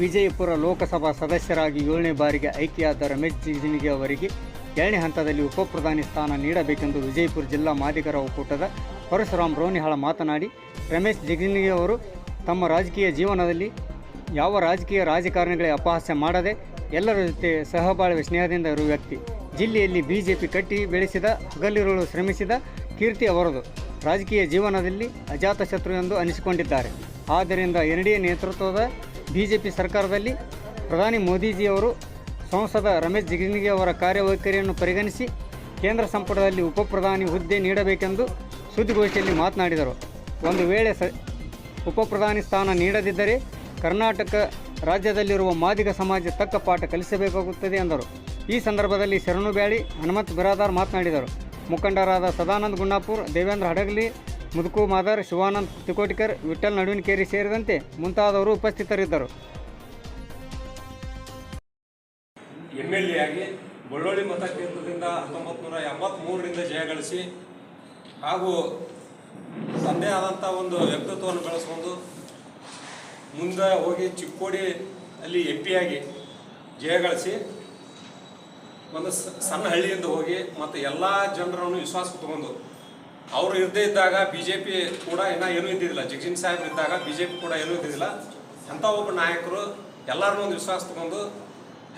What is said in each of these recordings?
ವಿಜಯಪುರ ಲೋಕಸಭಾ ಸದಸ್ಯರಾಗಿ ಏಳನೇ ಬಾರಿಗೆ ಆಯ್ಕೆಯಾದ ರಮೇಶ್ ಜಿಗಜಿಣಗಿ ಅವರಿಗೆ ಏಳನೇ ಹಂತದಲ್ಲಿ ಉಪಪ್ರಧಾನಿ ಸ್ಥಾನ ನೀಡಬೇಕೆಂದು ವಿಜಯಪುರ ಜಿಲ್ಲಾ ಮಾದಿಗರ ಒಕ್ಕೂಟದ ಪರಶುರಾಮ್ ರೋನಿಹಾಳ ಮಾತನಾಡಿ, ರಮೇಶ್ ಜಿಗಜಿಣಗಿ ಅವರು ತಮ್ಮ ರಾಜಕೀಯ ಜೀವನದಲ್ಲಿ ಯಾವ ರಾಜಕೀಯ ರಾಜಕಾರಣಿಗಳೇ ಅಪಹಾಸ್ಯ ಮಾಡದೆ ಎಲ್ಲರ ಜೊತೆ ಸಹಬಾಳ್ವೆ ಸ್ನೇಹದಿಂದ ಇರುವ ವ್ಯಕ್ತಿ. ಜಿಲ್ಲೆಯಲ್ಲಿ ಬಿಜೆಪಿ ಕಟ್ಟಿ ಬೆಳೆಸಿದ, ಹಗಲಿರುಳು ಶ್ರಮಿಸಿದ ಕೀರ್ತಿ ಅವರದು. ರಾಜಕೀಯ ಜೀವನದಲ್ಲಿ ಅಜಾತಶತ್ರು ಎಂದು ಅನಿಸಿಕೊಂಡಿದ್ದಾರೆ. ಆದ್ದರಿಂದ ಎನ್ ಡಿ ಎ ನೇತೃತ್ವದ ಬಿಜೆಪಿ ಸರ್ಕಾರದಲ್ಲಿ ಪ್ರಧಾನಿ ಮೋದಿಜಿಯವರು ಸಂಸದ ರಮೇಶ್ ಜಿಗಜಿಣಗಿ ಅವರ ಕಾರ್ಯವೈಖರಿಯನ್ನು ಪರಿಗಣಿಸಿ ಕೇಂದ್ರ ಸಂಪುಟದಲ್ಲಿ ಉಪಪ್ರಧಾನಿ ಹುದ್ದೆ ನೀಡಬೇಕೆಂದು ಸುದ್ದಿಗೋಷ್ಠಿಯಲ್ಲಿ ಮಾತನಾಡಿದರು. ಒಂದು ವೇಳೆ ಸ ಉಪಪ್ರಧಾನಿ ಸ್ಥಾನ ನೀಡದಿದ್ದರೆ ಕರ್ನಾಟಕ ರಾಜ್ಯದಲ್ಲಿರುವ ಮಾದಿಗ ಸಮಾಜ ತಕ್ಕ ಪಾಠ ಕಲಿಸಬೇಕಾಗುತ್ತದೆ ಎಂದರು. ಈ ಸಂದರ್ಭದಲ್ಲಿ ಶರಣು ಬ್ಯಾಳಿ ಹನುಮಂತ್ ಬಿರಾದಾರ್ ಮಾತನಾಡಿದರು. ಮುಖಂಡರಾದ ಸದಾನಂದ ಗುಂಡಾಪುರ್, ದೇವೇಂದ್ರ ಹಡಗಲಿ ಮುದುಕು ಮಾದರ್ ಶಿವಾನಂದ್ ತಿಕೋಟಿಕರ್ ವಿಠಲ್ ನಡುವಿನಕೇರಿ ಸೇರಿದಂತೆ ಮುಂತಾದವರು ಉಪಸ್ಥಿತರಿದ್ದರು. ಎಂ ಎಲ್ ಎ ಆಗಿ ಬಳ್ಳೊಳ್ಳಿ ಮತಕ್ಷೇತ್ರದಿಂದ ಹತ್ತೊಂಬತ್ತು ನೂರ ಎಂಬತ್ತ್ಮೂರರಿಂದ ಜಯಗಳಿಸಿ ಹಾಗೂ ತಂದೆ ಆದಂಥ ಒಂದು ವ್ಯಕ್ತಿತ್ವವನ್ನು ಬೆಳೆಸ್ಕೊಂಡು ಮುಂದೆ ಹೋಗಿ ಚಿಕ್ಕೋಡಿ ಅಲ್ಲಿ ಎಂ ಪಿ ಆಗಿ ಜಯಗಳಿಸಿ ಒಂದು ಸಣ್ಣ ಹಳ್ಳಿಯಿಂದ ಹೋಗಿ ಮತ್ತು ಎಲ್ಲ ಜನರನ್ನು ವಿಶ್ವಾಸಕ್ಕೆ ತಗೊಂಡು ಅವರು ಇರದೇ ಇದ್ದಾಗ ಬಿ ಜೆ ಪಿ ಕೂಡ ಇನ್ನೂ ಏನೂ ಇದ್ದಿದ್ದಿಲ್ಲ. ಜಗಜಿನ್ ಸಾಹೇಬ್ರು ಇದ್ದಾಗ ಬಿ ಜೆ ಪಿ ಕೂಡ ಏನೂ ಇದ್ದಿದ್ದಿಲ್ಲ. ಅಂಥ ಒಬ್ಬ ನಾಯಕರು ಎಲ್ಲರನ್ನೂ ಒಂದು ವಿಶ್ವಾಸ ತಗೊಂಡು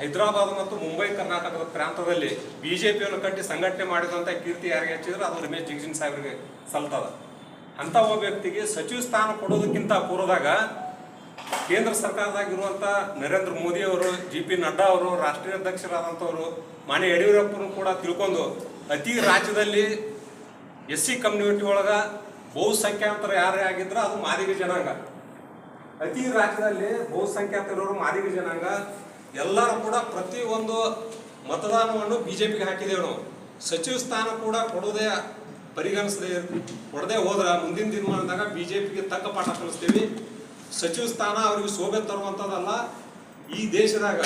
ಹೈದರಾಬಾದ್ ಮತ್ತು ಮುಂಬೈ ಕರ್ನಾಟಕದ ಪ್ರಾಂತದಲ್ಲಿ ಬಿ ಜೆ ಪಿಯನ್ನು ಕಟ್ಟಿ ಸಂಘಟನೆ ಮಾಡಿದಂಥ ಕೀರ್ತಿ ಯಾರಿಗೆ ಹೆಚ್ಚಿದ್ರೆ ಅದು ರಮೇಶ್ ಜಗಜಿನ್ ಸಾಹೇಬ್ರಿಗೆ ಸಲ್ತದ. ಅಂಥ ಒಬ್ಬ ವ್ಯಕ್ತಿಗೆ ಸಚಿವ ಸ್ಥಾನ ಕೊಡೋದಕ್ಕಿಂತ ಪೂರ್ವದಾಗ ಕೇಂದ್ರ ಸರ್ಕಾರದಾಗಿರುವಂಥ ನರೇಂದ್ರ ಮೋದಿ ಅವರು, ಜಿ ಪಿ ನಡ್ಡಾ ಅವರು, ರಾಷ್ಟ್ರೀಯ ಅಧ್ಯಕ್ಷರಾದಂಥವರು, ಮಾನ್ಯ ಯಡಿಯೂರಪ್ಪನು ಕೂಡ ತಿಳ್ಕೊಂಡು ಅತಿ ರಾಜ್ಯದಲ್ಲಿ ಎಸ್ ಸಿ ಕಮ್ಯುನಿಟಿ ಒಳಗ ಬಹುಸಂಖ್ಯಾತರ ಯಾರೇ ಆಗಿದ್ರೆ ಅದು ಮಾದಿಗ ಜನಾಂಗ. ಅತಿ ರಾಜ್ಯದಲ್ಲಿ ಬಹುಸಂಖ್ಯಾತರವರು ಮಾದಿಗ ಜನಾಂಗ. ಎಲ್ಲರೂ ಕೂಡ ಪ್ರತಿ ಒಂದು ಮತದಾನವನ್ನು ಬಿಜೆಪಿಗೆ ಹಾಕಿದ್ದೇವೆ ನಾವು. ಸಚಿವ ಸ್ಥಾನ ಕೂಡ ಕೊಡೋದೇ ಪರಿಗಣಿಸದೆ ಕೊಡದೆ ಹೋದ್ರೆ ಮುಂದಿನ ದಿನಮಾನದಾಗ ಬಿಜೆಪಿಗೆ ತಕ್ಕ ಪಾಠ ಕಲಿಸ್ತೀವಿ. ಸಚಿವ ಸ್ಥಾನ ಅವರಿಗೆ ಶೋಭೆ ತರುವಂಥದ್ದಲ್ಲ. ಈ ದೇಶದಾಗ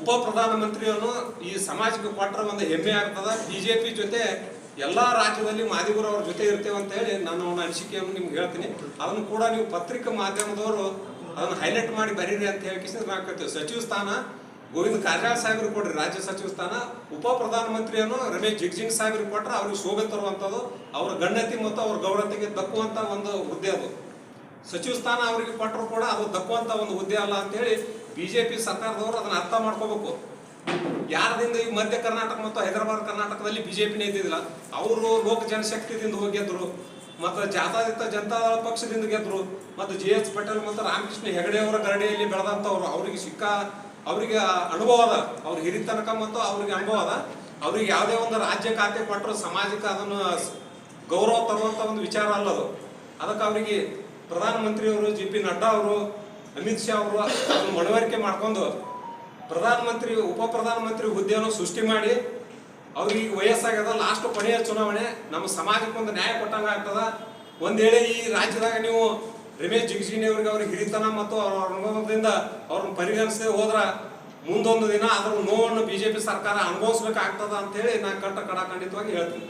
ಉಪ ಪ್ರಧಾನಮಂತ್ರಿಯನ್ನು ಈ ಸಮಾಜಕ್ಕೆ ಕೊಟ್ಟರೆ ಒಂದು ಹೆಮ್ಮೆ ಆಗ್ತದ. ಬಿಜೆಪಿ ಜೊತೆ ಎಲ್ಲಾ ರಾಜ್ಯದಲ್ಲಿ ಮಾದಿಗರು ಅವ್ರ ಜೊತೆ ಇರ್ತೇವೆ ಅಂತ ಹೇಳಿ ನಾನು ಅವನ ಅನಿಸಿಕೆಯನ್ನು ನಿಮ್ಗೆ ಹೇಳ್ತೀನಿ. ಅದನ್ನು ಕೂಡ ನೀವು ಪತ್ರಿಕಾ ಮಾಧ್ಯಮದವರು ಅದನ್ನು ಹೈಲೈಟ್ ಮಾಡಿ ಬರೀರಿ ಅಂತ ಹೇಳಿ ಹಾಕತ್ತೀವಿ ಸಚಿವ ಸ್ಥಾನ, ಗೋವಿಂದ ಕಾರಜಾಳ ಸಾಹೇಬ್ರಿಗೆ ಕೊಡ್ರಿ. ರಾಜ್ಯ ಸಚಿವ ಸ್ಥಾನ, ಉಪ ಪ್ರಧಾನಮಂತ್ರಿಯನ್ನು ರಮೇಶ್ ಜಿಗ್ಜಿಂಗ್ ಸಾಹೇಬ್ರಿಗೆ ಕೊಟ್ರೆ ಅವ್ರಿಗೆ ಶೋಭೆ ತರುವಂಥದ್ದು, ಅವರ ಗಣ್ಯತೆ ಮತ್ತು ಅವ್ರ ಗೌರವತೆಗೆ ದಕ್ಕುವಂತ ಒಂದು ಹುದ್ದೆ ಅದು. ಸಚಿವ ಸ್ಥಾನ ಅವರಿಗೆ ಕೊಟ್ಟರು ಕೂಡ ಅದು ದಕ್ಕುವಂತ ಒಂದು ಹುದ್ದೆ ಅಲ್ಲ ಅಂತೇಳಿ ಬಿಜೆಪಿ ಸರ್ಕಾರದವರು ಅದನ್ನು ಅರ್ಥ ಮಾಡ್ಕೋಬೇಕು. ಯಾರದಿಂದ ಈ ಮಧ್ಯ ಕರ್ನಾಟಕ ಮತ್ತು ಹೈದರಾಬಾದ್ ಕರ್ನಾಟಕದಲ್ಲಿ ಬಿಜೆಪಿನೇ ಇದ್ದಿದ್ದಿಲ್ಲ, ಅವರು ಲೋಕ ಜನಶಕ್ತಿದಿಂದ ಹೋಗಿ ಗೆದ್ರು, ಮತ್ತು ಜಾತ್ಯತೀತ ಜನತಾದಳ ಪಕ್ಷದಿಂದ ಗೆದ್ರು, ಮತ್ತು ಜೆ ಎಚ್ ಪಟೇಲ್ ಮತ್ತು ರಾಮಕೃಷ್ಣ ಹೆಗಡೆ ಅವರ ಗರಡಿಯಲ್ಲಿ ಬೆಳೆದಂಥವ್ರು, ಅವರಿಗೆ ಸಿಕ್ಕ, ಅವರಿಗೆ ಅನುಭವ ಅದ, ಅವ್ರ ಹಿರಿತನಕ ಮತ್ತು ಅವ್ರಿಗೆ ಅನುಭವ ಅದ. ಅವ್ರಿಗೆ ಯಾವುದೇ ಒಂದು ರಾಜ್ಯ ಖಾತೆ ಕೊಟ್ಟರು ಸಮಾಜಕ್ಕೆ ಅದನ್ನು ಗೌರವ ತರುವಂತ ಒಂದು ವಿಚಾರ ಅಲ್ಲ ಅದು. ಅದಕ್ಕೆ ಅವರಿಗೆ ಪ್ರಧಾನಮಂತ್ರಿಯವರು ಜಿ ಪಿ ನಡ್ಡಾ ಅವರು, ಅಮಿತ್ ಶಾ ಅವರು ಅದನ್ನು ಮನವರಿಕೆ ಮಾಡ್ಕೊಂಡು ಪ್ರಧಾನಮಂತ್ರಿ ಉಪ ಪ್ರಧಾನಮಂತ್ರಿ ಹುದ್ದೆಯನ್ನು ಸೃಷ್ಟಿ ಮಾಡಿ, ಅವ್ರಿಗೆ ಈಗ ವಯಸ್ಸಾಗ್ಯದ ಲಾಸ್ಟ್ ಕೊನೆಯ ಚುನಾವಣೆ, ನಮ್ಮ ಸಮಾಜಕ್ಕೆ ಒಂದು ನ್ಯಾಯ ಕೊಟ್ಟಂಗ ಆಗ್ತದ. ಒಂದ್ ವೇಳೆ ಈ ರಾಜ್ಯದಾಗ ನೀವು ರಮೇಶ್ ಜಿಗಜಿಣಿ ಅವ್ರಿಗೆ ಅವ್ರಿಗೆ ಹಿರಿತನ ಮತ್ತು ಅವ್ರ ಅನುಭವದಿಂದ ಅವ್ರನ್ನ ಪರಿಗಣಿಸದೆ ಹೋದ್ರ, ಮುಂದೊಂದು ದಿನ ಅದ್ರ ನೋವನ್ನು ಬಿಜೆಪಿ ಸರ್ಕಾರ ಅನುಭವಿಸ್ಬೇಕಾಗ್ತದ ಅಂತ ಹೇಳಿ ನಾ ಕಟ್ಟ ಕಡಾಖಂಡಿತವಾಗಿ ಹೇಳ್ತೀನಿ.